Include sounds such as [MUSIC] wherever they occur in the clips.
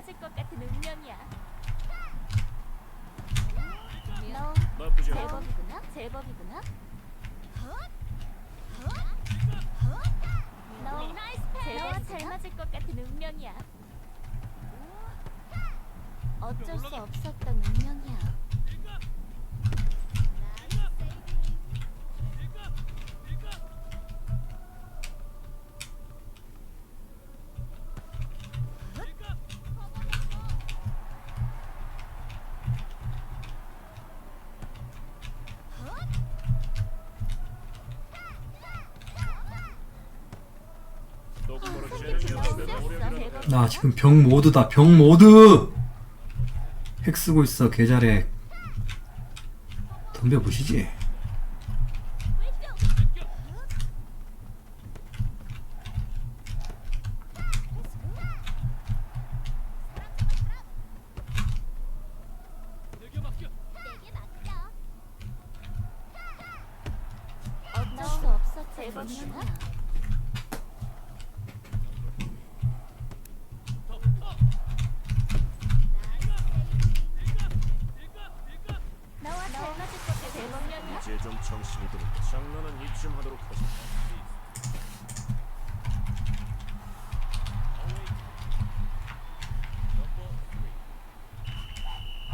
맞을 것 같은 운명이야. 너 나쁘지 않아 제법이구나. 제법이구나. 너 너와 잘 맞을 것 같은 운명이야. 어쩔 수 없었던 운명이야. 똑바로 인생이 재능이 없으면 쓰였어. 나 지금 병 모드다 병 모드 핵 쓰고 있어 계좌래 덤벼보시지 어쩔 수 없었던 운명이야. 너와 잘 맞을 것 같은 운명 이제 좀 정신이 들었다 장난은 이쯤 하도록 하자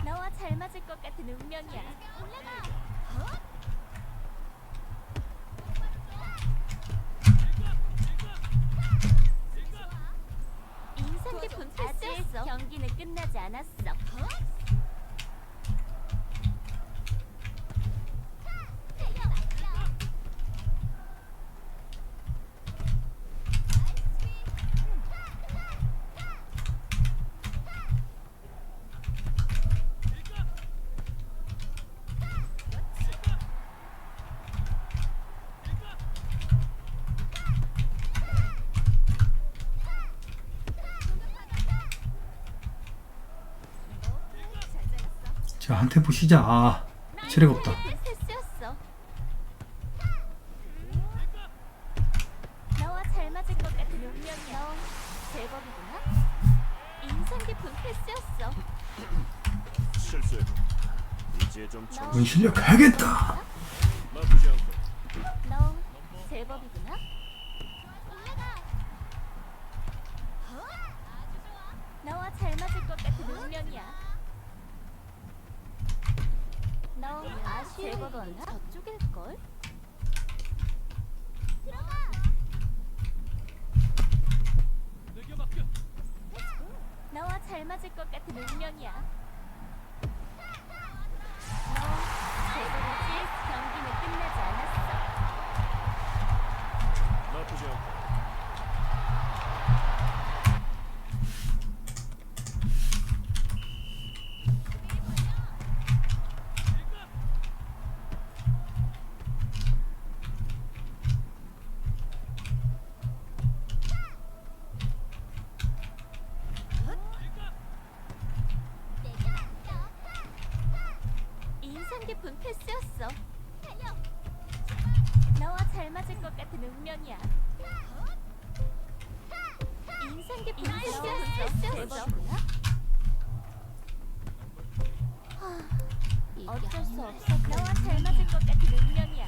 너와 잘 맞을 것 같은 운명이야. 패스였어. 실수했다 이제 좀넌 정신 실력 가야겠다 나쁘지 않고 너 제법이구나. 너와 잘 맞을 것 같은 운명이야. 너 아쉬운 건 저쪽일 걸. 너와 잘 맞을 것 같은 운명이야. 패스였어. 너와 잘 맞을 것 같은 운명이야. 인상 깊은 패스였어. 어쩔 수 없어. 너와 잘 맞을 것 같은 운명이야.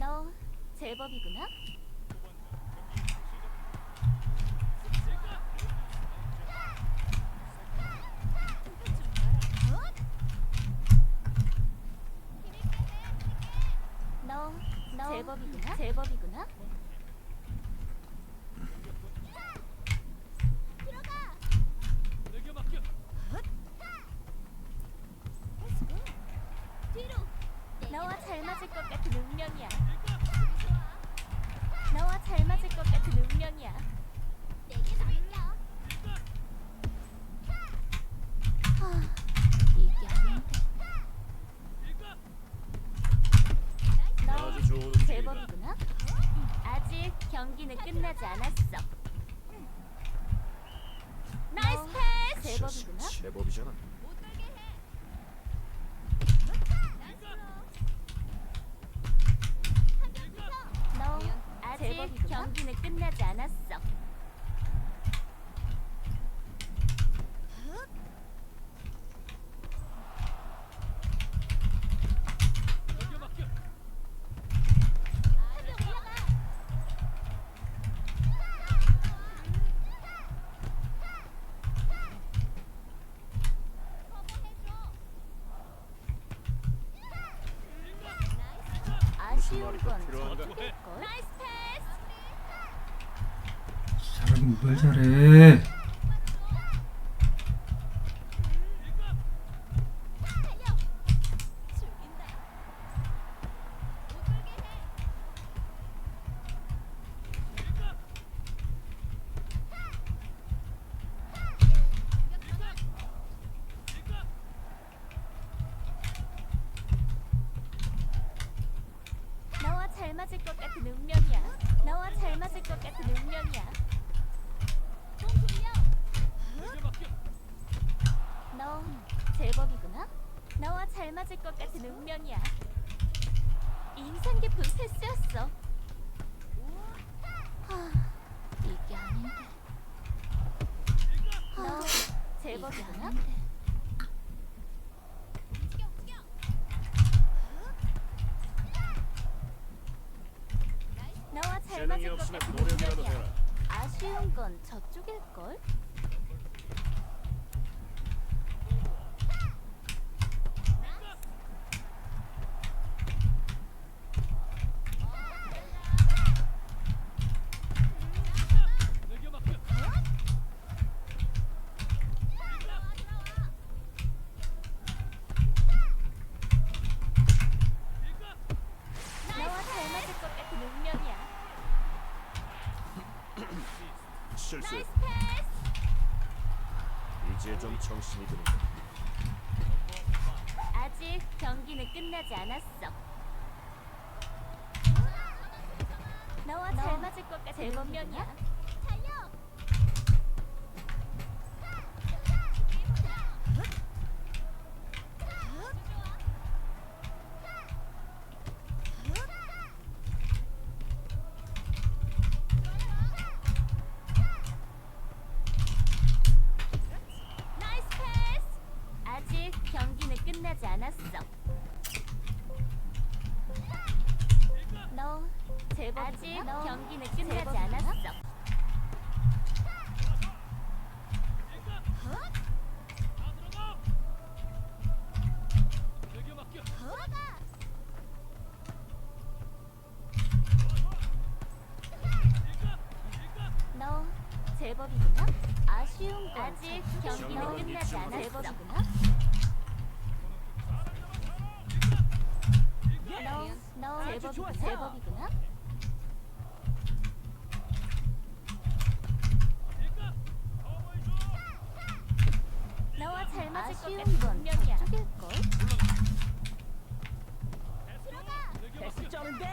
너 제법이구나. 너, 너 제법이구나. 너와 잘 맞을 것 같은 운명이야. 너와 잘 맞을 것 같은 운명이야. 내게 맡겨. 하, 이게 아닌데. 너 아주 좋은 움직임이다. 제법이구나. 아직 경기는 끝나지 않았어. 나이스 패스. 제법이구나. 제법이잖아. 너 아직 경기는 끝나지 않았어. 잘하긴 뭘 잘해. 너와 잘 맞을 것 같은 운명이야. 너와 잘 맞을 것 같은 운명이야. 좀 돌려. 너 제법이구나. 너와 잘 맞을 것 같은 운명이야. 인상 깊은 패스였어. 하, 이게 아닌데. 너 제법이구나. 너와 잘 재능이 맞을 것 없으면 같은 노력이라도 운명이야. 해라. 아쉬운 건 저쪽일 걸. 너와 잘 맞을 것 같은 운명이야. 실수. 이제 좀 정신이 드는다. 아직 경기는 끝나지 않았어. 너와 잘 맞을 것 같은 제법명이야. 달려. 나이스 패스. 아직 경기는 끝나지 않았어. 너 제법 아직 경기는 끝나지 않았어. 너 제법이구나. 아쉬운 건 아직 경기는 끝나지 않았어. 제법이구나. 너, 너 제법이구나. 제법이구나. 너와 잘 맞을 것 같은 운명이야. 저쪽일 걸. 패스 쩌는데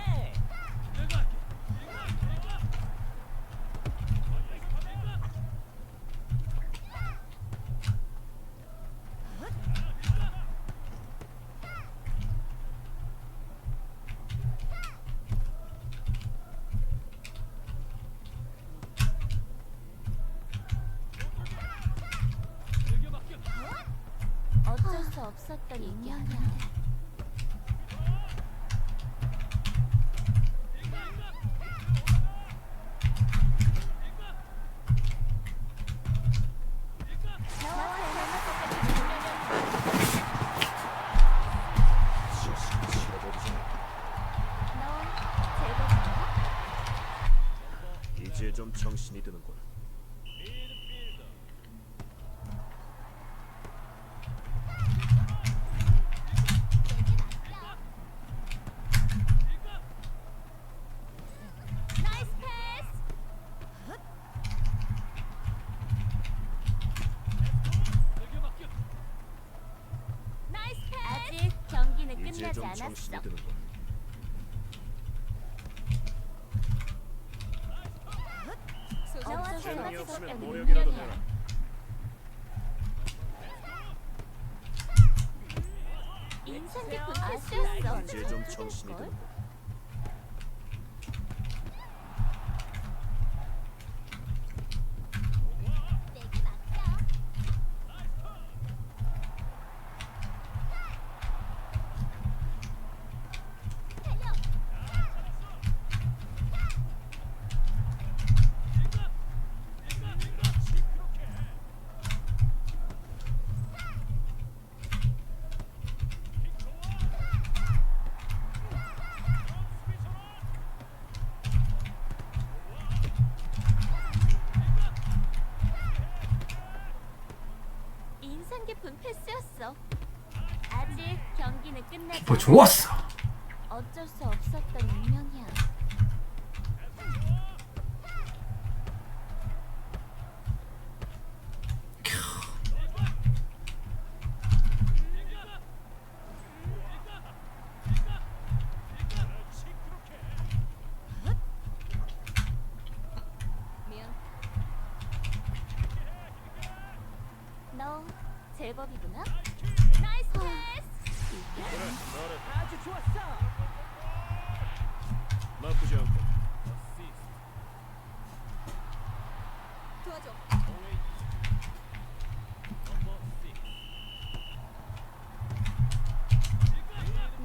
제법이잖아. 너 제법이구나. 이제 좀 정신이 드는군. 이제 끝나지 좀 않았어. 정신이 드는군. 너와 잘 재능이 맞을 것 없으면 같은 노력이라도 운명이야. 해라. 인상 깊은 패스였어. 이제 좀 정신이 드는군. 내게 맡겨. 달려. 인상 깊은 패스였어. 아직 경 않았어. 좋았어. 어쩔 수 없었던 운명이야. 미안. 너 제법이구나. 나이스 패스. 그래, 잘해. 아주 좋았어. 나쁘지 않고. 도와줘.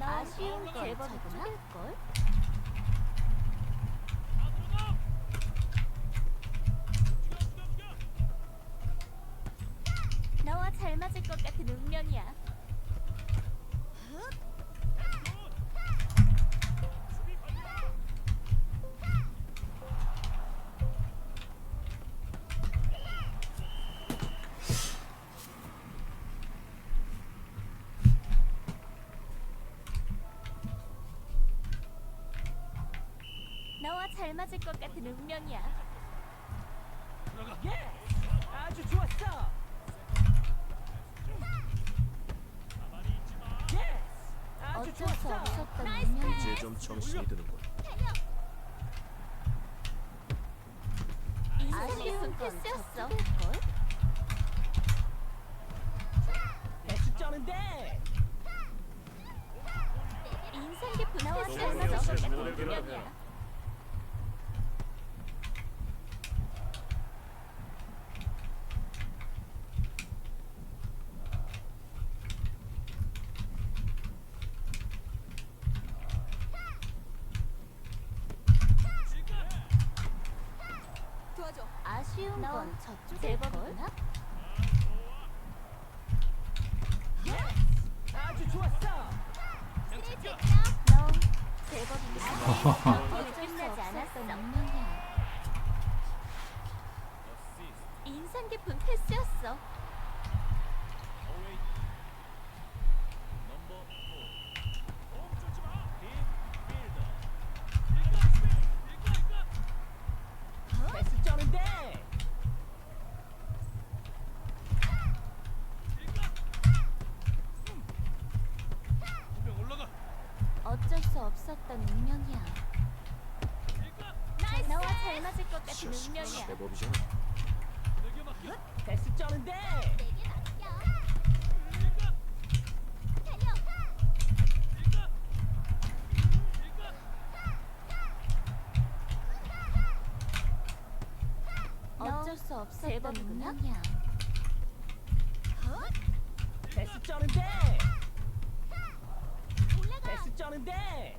아쉬운 건 제법이구나. 걸? 너와 잘 맞을 것 같은 운명이야. 너와 잘 맞을 것 같은 운명이야. 예. 아주 좋았어. 예. 아주 어쩔 수 좋았어. 없었던 이제 운명이야. 좀 정신이 드는군. 아쉬운 패스였어. 패스 쩌는데. 인상 깊은 패스였어. 어려운 것 같은 노력이라 운명이야. 해라. 도와줘. 아쉬운 건 저쪽일 걸. 아주 좋았어. 너 제법이야. 경기는 끝나지 않았던 운명이야. [LAUGHS] 인상 깊은 패스였어. 패스 쩌는데. 어쩔 수 없었던 운명이야. 너와 잘 맞을 것 같은 운명이야. 제법이잖아. 패스. 달려. 어쩔 수 없었던 운명이야. 패스 쩌는데. 패스 쩌는데.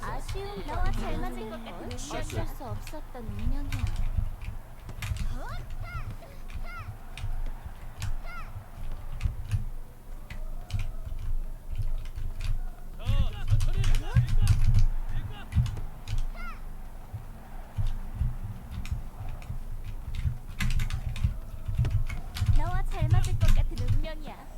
아쉬운 너와 잘 맞을 것 같은 어쩔 수 없었던 운명이야. 너와 잘 맞을 것 같은 운명이야.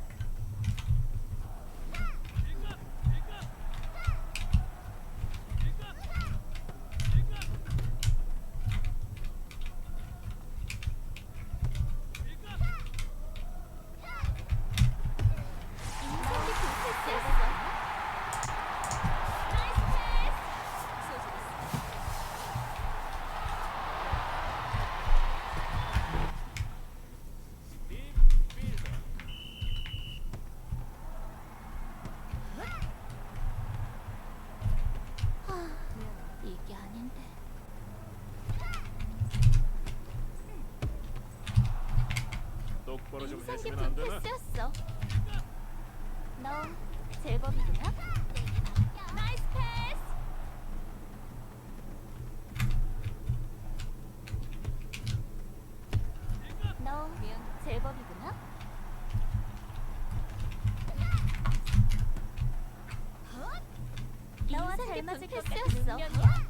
똑바로 좀 인상 해주면 안 깊은 되나? 패스였어. 너 제법이구나. 나이스 패스. 너 제법이구나. 너와 잘 맞을 패스였어.